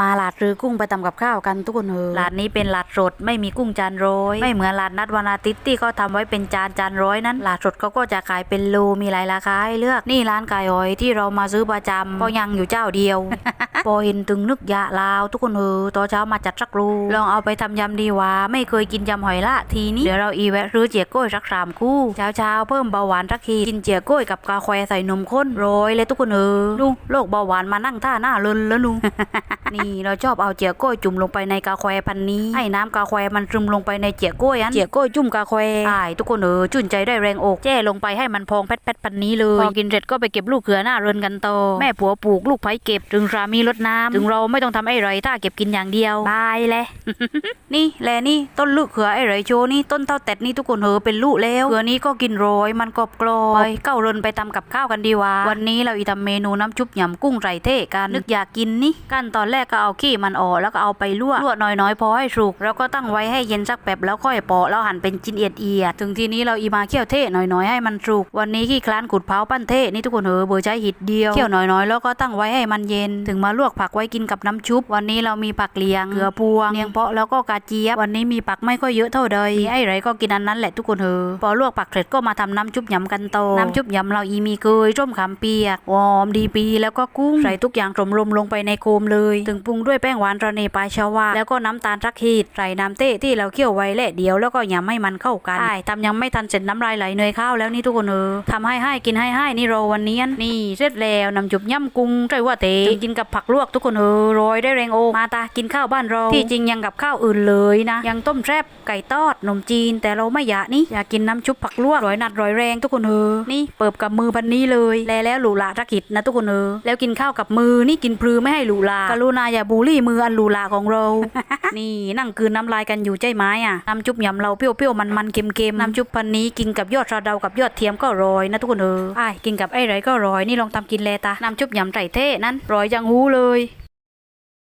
มาลาดหรือกุ้งไปทำกับข้าวกันทุกคนเออลาดนี้เป็นลาดสดไม่มีกุ้งจานร้อยไม่เหมือนลาดนัดวันอาทิตย์ที่เขาทำไว้เป็นจานจานร้อยนั้นลาดสดเขาก็จะขายเป็นโลมีหลายราคาให้เลือกนี่ร้านไก่หอยที่เรามาซื้อประจำก็ยังอยู่เจ้าเดียวพอเห็นถึงนึกอยะลาวทุกคนเออตอนเช้ามาจัดสักรูลองเอาไปทำยำดีว่าไม่เคยกินยำหอยละทีนี้เดี๋ยวเราอีแวะซื้อเจียกล้วยสักสามคู่เช้าเช้าๆเพิ่มเบาหวานสักทีกินเจียกล้วยกับกาแฟใส่นมข้นโรยเลยทุกคนเออดูโรคเบาหวานมานั่งท่าหน้าเลินแล้วนูนี่เราชอบเอาเจียกล้วยจุ่มลงไปในกาแฟพันนี้ ให้น้ำกาแฟมันซึมลงไปในเจียกล้วยอันเจียกล้วยจุ่มกาแฟใช่ทุกคนเออจุ่นใจได้แรงอกแจ้ลงไปให้มันพองแพทๆพันนี้เลยพอกินเสร็จก็ไปเก็บลูกเขือหน้าเรินกันต่อแม่ผัวปลูกลูกไผ่เก็บถึงสามีรดน้ำถึงเราไม่ต้องทำไอ้ไรถ้าเก็บกินอย่างเดียวบายเลยนี่แลนี่ต้นลูกเขือไอ้ไรโชนี่ต้นเท่าแตดนี่ทุกคนเออเป็นลูกแล้วเขือนี้ก็กินโรยมันกรอบกรอบไปเก้าเรินไปทำกับข้าวกันดีวะวันนี้เราอีทำเมนูน้ำชุบหยำกุ้งไรเท่กันนึกอยากกินนี่ขั้นตอนแรกก็เอาขี้มันออกแล้วก็เอาไปลวกลวกน้อยๆพอให้สุกแล้วก็ตั้งไว้ให้เย็นสักแป๊บแล้วค่อยปอกแล้วหั่นเป็นชิ้นเอียดๆถึงทีนี้เราอีมาเคี่ยวเท่หน่อยๆให้มันสุกวันนี้ขี้คลานขุดเผาปั้นเท่นี่ทุกคนเออเบอร์ใช้หิดเดียวเคี่ยวน้อยๆแล้วก็ตั้งไว้ให้มันเย็น ถึงมาลวกผักไว้กินกับน้ำชุบ วันนี้เรามีผักเลียงเกลือพวงเนียงเพาะแล้วก็กระเจี๊ยบวันนี้มีผักไม่ค่อยเยอะเท่าใดมีไอ้ไรก็กินอันนั้นแหละทุกคนเออพอลวกผักเสร็จก็มาทำน้ำชุบยำกันโตน้ำชุบยำเราอีมีเกยส้มขามเปียกหอมดีปีแล้วก็กุ้งใส่ทุกอย่างสมรวมลงไปในโคมเลยถึงปรุงด้วยแป้งหวานระเนปลายชาวา แล้วก็น้ำตาลรักฮีดใส่น้ำเต้ที่เราเคี่ยวไว้และเดียวแล้วก็ยำให้มันเข้ากันใช่ทำยังไม่ทันเสร็จน้ำลายไหลเนยข้าวแล้วนี่ทุกคนเออทำให้ให้กินให้ให้นี่เราวันนี้นี่เสร็จแล้วน้ำจุบย่ำกุ้งใจว่าเตถึงกินกับผักลวกทุกคนเออโรยได้แรงโอมาตากินข้าวบ้านเราที่จริงยังกับข้าวอื่นเลยนะ ยังต้มแซ่บไก่ทอดนมจีน แต่เราไม่อยากนี่อยากกินน้ำชุบผักลวกร้อยนัดร้อยแรงทุกคนเออนี่เปิบกับมือพันนี้เลย แล้วแล้วหลูหลาทักขิดนะทุกคนเออแล้วกินข้าวกับมือนี่กินพลือไม่ให้หลูลากรุณาอย่าบูลลี่มืออันลูลาของเรา นี่นั่งคืนน้ำลายกันอยู่ใจไม้อะน้ำจุบยำเราเปรี้ยวๆมันๆเค็มๆน้ำจุบพันนี้กินกับยอดสะเดากับยอดเทียมก็อร่อยนะทุกคนเออไอ้กินกับไอ้ไรก็อร่อยนี่ลองทำกินแลตาน้ำจุบยำไตรเท่นั้นอร่อยจังหูเลย